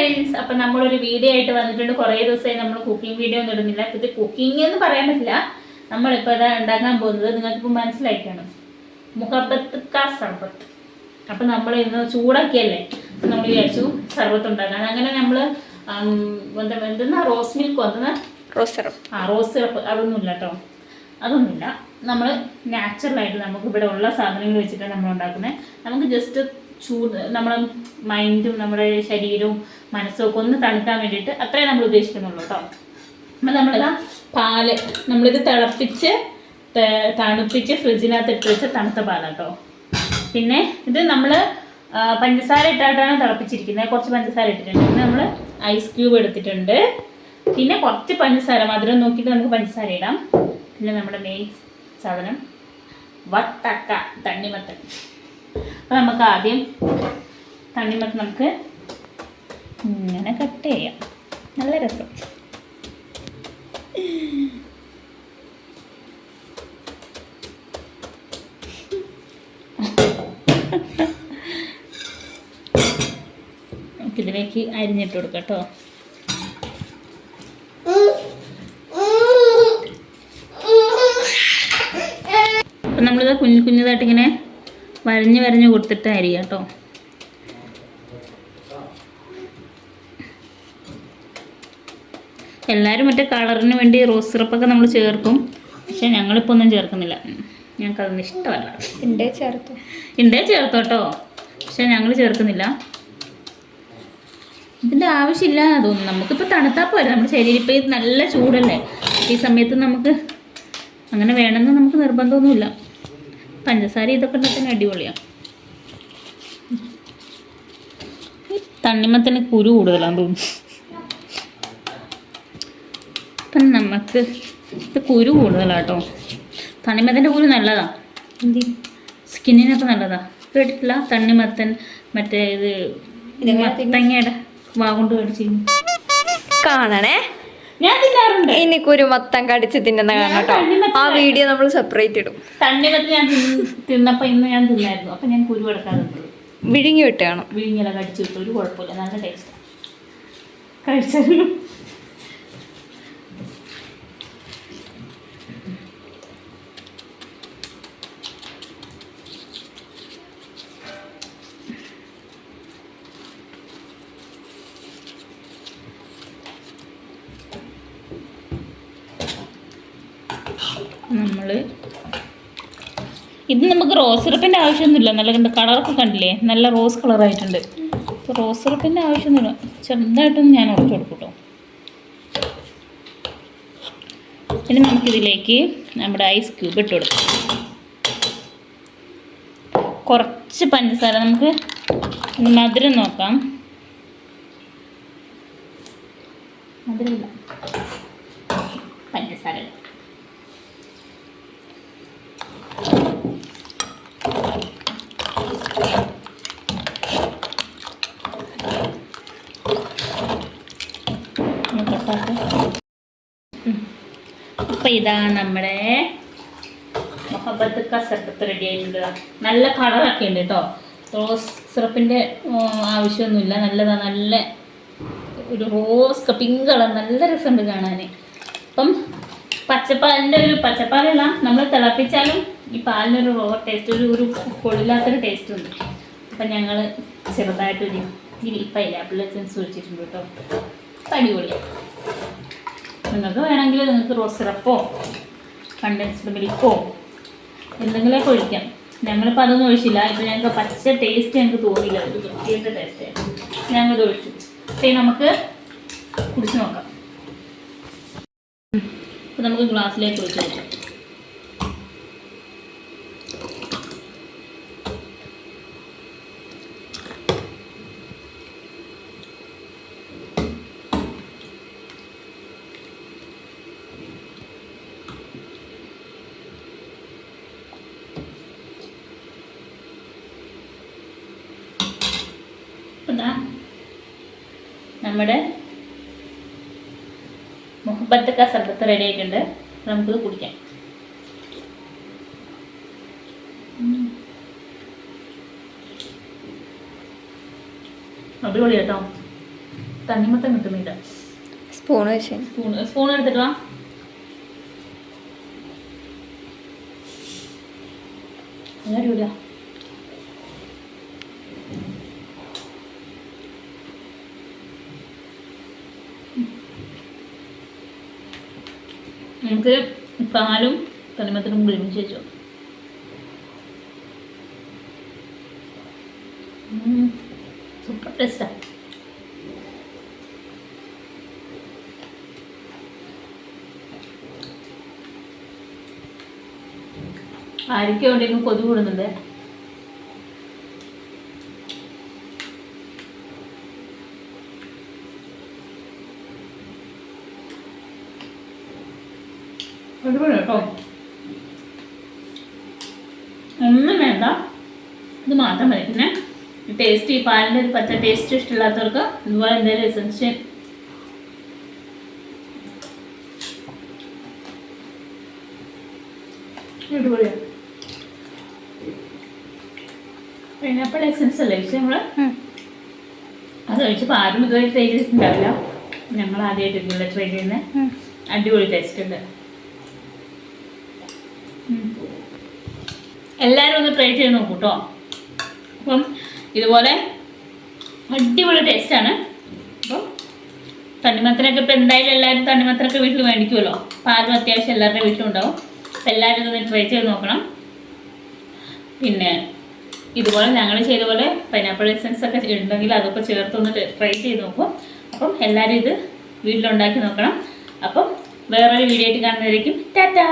Friends അപ്പൊ നമ്മളൊരു video ആയിട്ട് വന്നിട്ടുണ്ട്. കുറേ ദിവസമായി നമ്മൾ കുക്കിംഗ് വീഡിയോ ഒന്നും ഇടുന്നില്ല. അപ്പൊ ഇത് കുക്കിംഗ് എന്ന് പറയാൻ പറ്റില്ല. നമ്മളിപ്പോ ഇതാ ഉണ്ടാക്കാൻ പോകുന്നത് നിങ്ങൾക്ക് മനസ്സിലായിക്കാണ് മുഹബത്ത് കാ സർബത്ത്. അപ്പൊ നമ്മൾ ഇന്ന് ചൂടാക്കിയല്ലേ? നമ്മൾ വിചാരിച്ചു സർബത്ത് ഉണ്ടാക്കാൻ. അങ്ങനെ നമ്മൾ എന്താ എന്തെന്നാ? റോസ് മിൽക്ക് വന്നത്? Rose syrup. ആ റോസ് സിറപ്പ്. അതൊന്നുമില്ല കേട്ടോ അതൊന്നുമില്ല. നമ്മൾ നാച്ചുറലായിട്ട് നമുക്ക് ഇവിടെ ഉള്ള സാധനങ്ങൾ വെച്ചിട്ടാണ് നമ്മൾ ഉണ്ടാക്കുന്നത്. നമുക്ക് ജസ്റ്റ് ചൂട് നമ്മുടെ മൈൻഡും നമ്മുടെ ശരീരവും മനസ്സും ഒക്കെ ഒന്ന് തണുക്കാൻ വേണ്ടിയിട്ട് അത്രേ നമ്മൾ ഉദ്ദേശിക്കുന്നുള്ളൂ കേട്ടോ അപ്പം നമ്മളിതാ പാൽ നമ്മളിത് തിളപ്പിച്ച് തണുപ്പിച്ച് ഫ്രിഡ്ജിനകത്ത് ഇട്ട് വെച്ച തണുത്ത പാലാണ് കേട്ടോ പിന്നെ ഇത് നമ്മൾ പഞ്ചസാര ഇട്ടായിട്ടാണ് തിളപ്പിച്ചിരിക്കുന്നത്. കുറച്ച് പഞ്ചസാര ഇട്ടിട്ടുണ്ട്. പിന്നെ നമ്മൾ ഐസ് ക്യൂബ് എടുത്തിട്ടുണ്ട്. പിന്നെ കുറച്ച് പഞ്ചസാര മധുരം നോക്കിയിട്ട് നമുക്ക് പഞ്ചസാര ഇടാം. പിന്നെ നമ്മുടെ മെയിൻ സാധനം വട്ടക്ക തണ്ണിമത്തൻ. അപ്പോൾ നമുക്ക് ആദ്യം തണ്ണിമത്ത് നമുക്ക് ഇങ്ങനെ കട്ട് ചെയ്യാം. നല്ല രസം. ഇതിലേക്ക് അരിഞ്ഞിട്ട് കൊടുക്കാം കേട്ടോ. അപ്പം നമ്മളിത് കുഞ്ഞു കുഞ്ഞതായിട്ട് ഇങ്ങനെ വരഞ്ഞ് വരഞ്ഞ് കൊടുത്തിട്ടായിരിക്കും കേട്ടോ. എല്ലാവരും മറ്റേ കളറിന് വേണ്ടി റോസ് സിറപ്പൊക്കെ നമ്മൾ ചേർക്കും. പക്ഷെ ഞങ്ങളിപ്പോൾ ഒന്നും ചേർക്കുന്നില്ല. ഞങ്ങൾക്ക് അതൊന്നും ഇഷ്ടമല്ല. ഇണ്ടേ ചേർത്ത്. ഉണ്ടേ ചേർത്തോട്ടോ പക്ഷെ ഞങ്ങൾ ചേർക്കുന്നില്ല. ഇതിന്റെ ആവശ്യമില്ല തോന്നുന്നു. നമുക്കിപ്പോൾ തണുത്താൽ പോരെ. നമ്മുടെ ശരീരം ഇപ്പോൾ നല്ല ചൂടല്ലേ. ഈ സമയത്ത് നമുക്ക് അങ്ങനെ വേണമെന്ന് നമുക്ക് നിർബന്ധമൊന്നുമില്ല. പഞ്ചസാര ഇതൊക്കെ ഉണ്ടാക്കാൻ അടിപൊളിയാണ് തണ്ണിമത്തിന് കുരു കൂടുതലാന്ന് തോന്നുന്നു. അപ്പം നമുക്ക് ഇത് കുരു കൂടുതലാട്ടോ. തണ്ണിമത്തന്റെ കുരു നല്ലതാ. എന്തി? സ്കിന്നിനൊക്കെ നല്ലതാ. കേട്ടിട്ടില്ല തണ്ണിമത്തൻ മറ്റേ ഇത് മത്തങ്ങയുടെ വാ കൊണ്ട് കടിച്ചു കാണണേ? ഞാൻ തിന്നാറുണ്ട്. മൊത്തം കടിച്ച് തിന്നുന്ന കാരണം കേട്ടോ ആ വീഡിയോ നമ്മൾ സെപ്പറേറ്റ് ഇടും. ഞാൻ ഇന്ന് ഞാൻ തിന്നായിരുന്നു. അപ്പം ഞാൻ കുരു വിഴുങ്ങി വിട്ടാണ് കാണും. കടിച്ചു വിട്ടു. ഒരു കുഴപ്പമില്ല. നല്ല ടേസ്റ്റ് കഴിച്ചായിരുന്നു. നമ്മൾ ഇത് നമുക്ക് റോസ് സിറപ്പിന്റെ ആവശ്യമൊന്നുമില്ല. നല്ല കണ്ട് കളറൊക്കെ കണ്ടില്ലേ? നല്ല റോസ് കളറായിട്ടുണ്ട്. അപ്പോൾ റോസ് സിറപ്പിന്റെ ആവശ്യമൊന്നുമില്ല. ചെറുതായിട്ടൊന്ന് ഞാൻ ഉറച്ചു കൊടുക്കും കേട്ടോ ഇനി നമുക്കിതിലേക്ക് നമ്മുടെ ഐസ് ക്യൂബ് ഇട്ട് കൊടുക്കാം. കുറച്ച് പഞ്ചസാര നമുക്ക് മധുരം നോക്കാം. മധുരമില്ല പഞ്ചസാര ഇടാം. അപ്പൊ ഇതാ നമ്മുടെ മൊഹബത്ത് കസർബത്ത് റെഡി ആയിട്ടുണ്ട് നല്ല കളറൊക്കെ ഉണ്ട് കേട്ടോ റോസ് സിറപ്പിന്റെ ആവശ്യമൊന്നുമില്ല. നല്ലതാ നല്ല ഒരു റോസ് പിങ്ക് കളർ. നല്ല രസമുണ്ട് കാണാൻ അപ്പം പച്ചപ്പാലിന്റെ ഒരു പച്ചപ്പാലല്ല നമ്മൾ തിളപ്പിച്ചാലും ഈ പാലിനൊരു റോ ടേസ്റ്റ് ഒരു ഒരു കൊള്ളില്ലാത്തൊരു ടേസ്റ്റ് ഉണ്ട്. അപ്പം ഞങ്ങൾ ചെറുതായിട്ടൊരു ഇപ്പം ആപ്പിൾ എസൻസ് ഒഴിച്ചിട്ടുണ്ട് കേട്ടോ അപ്പം അടിപൊളിയാണ് നിങ്ങൾക്ക് വേണമെങ്കിൽ നിങ്ങൾക്ക് റോസ് സിറപ്പോ കണ്ടൻസ്ഡ് മിൽക്കോ എന്തെങ്കിലുമൊക്കെ ഒഴിക്കാം. ഞങ്ങളിപ്പോൾ അതൊന്നും ഒഴിച്ചില്ല. ഇപ്പം ഞങ്ങൾക്ക് പച്ച ടേസ്റ്റ് ഞങ്ങൾക്ക് തോന്നിയില്ല. ഒരു വൃത്തിയുടെ ടേസ്റ്റ് ഞങ്ങളിത് ഒഴിച്ചു. പക്ഷേ നമുക്ക് കുടിച്ച് നോക്കാം. അപ്പോൾ നമുക്ക് ഗ്ലാസ്സിലേക്ക് ഒഴിച്ച് വെക്കാം നമ്മുടെ മുഹബത്ത് കാ സർബത്ത് റെഡി ആയിട്ടുണ്ട്. നമുക്കിത് കുടിക്കാം. അടിപൊളി കേട്ടോ. തണ്ണിമത്തം കിട്ടുന്നില്ല. സ്പൂൺ വെച്ച്. സ്പൂൺ സ്പൂൺ എടുത്തിട്ട് വാ അടിപൊളിയാ. നമുക്ക് പാലും തണിമത്തനും കൂടി ഒരുമിച്ച് വെച്ചോ. സൂപ്പർ ടേസ്റ്റാണ് ആയിരിക്കും എവിടെയെങ്കിലും കൊതു കൂടുന്നുണ്ട്. അടിപൊളി കേട്ടോ ഒന്നും വേണ്ട. ഇത് മാത്രം മതി. പിന്നെ ടേസ്റ്റ് ഈ പാലിന്റെ ഒരു പച്ച ടേസ്റ്റ് ഇഷ്ടമില്ലാത്തവർക്ക് ഇതുപോലെ എന്തെങ്കിലും എസൻഷ്യൽ അടിപൊളിയാണ് പൈനാപ്പിൾ എസൻസ് അല്ലേ? പക്ഷെ നമ്മൾ അത് കഴിച്ചപ്പോൾ ആരും ഇതുവരെ ട്രൈ ചെയ്തിട്ടുണ്ടാവില്ല. ഞങ്ങൾ ആദ്യമായിട്ട് ട്രൈ ചെയ്യുന്നത് അടിപൊളി ടേസ്റ്റ് ഉണ്ട്. എല്ലാവരും ഒന്ന് ട്രൈ ചെയ്ത് നോക്കൂ കേട്ടോ അപ്പം ഇതുപോലെ അടിപൊളി ടേസ്റ്റാണ് അപ്പം തണ്ണിമത്തനൊക്കെ ഇപ്പം എന്തായാലും എല്ലാവരും തണ്ണിമത്തനൊക്കെ വീട്ടിൽ മേടിക്കുമല്ലോ പാലും അത്യാവശ്യം എല്ലാവരുടെ വീട്ടിലും ഉണ്ടാവും. അപ്പം എല്ലാവരും ഇതൊന്ന് ട്രൈ ചെയ്ത് നോക്കണം. പിന്നെ ഇതുപോലെ ഞങ്ങൾ ചെയ്ത പോലെ പൈനാപ്പിൾ എസൻസ് ഒക്കെ ഉണ്ടെങ്കിൽ അതൊക്കെ ചേർത്തൊന്ന് ട്രൈ ചെയ്ത് നോക്കും. അപ്പം എല്ലാവരും ഇത് വീട്ടിലുണ്ടാക്കി നോക്കണം. അപ്പം വേറൊരു വീഡിയോ ആയിട്ട് കാണുന്നതായിരിക്കും ടാറ്റാ!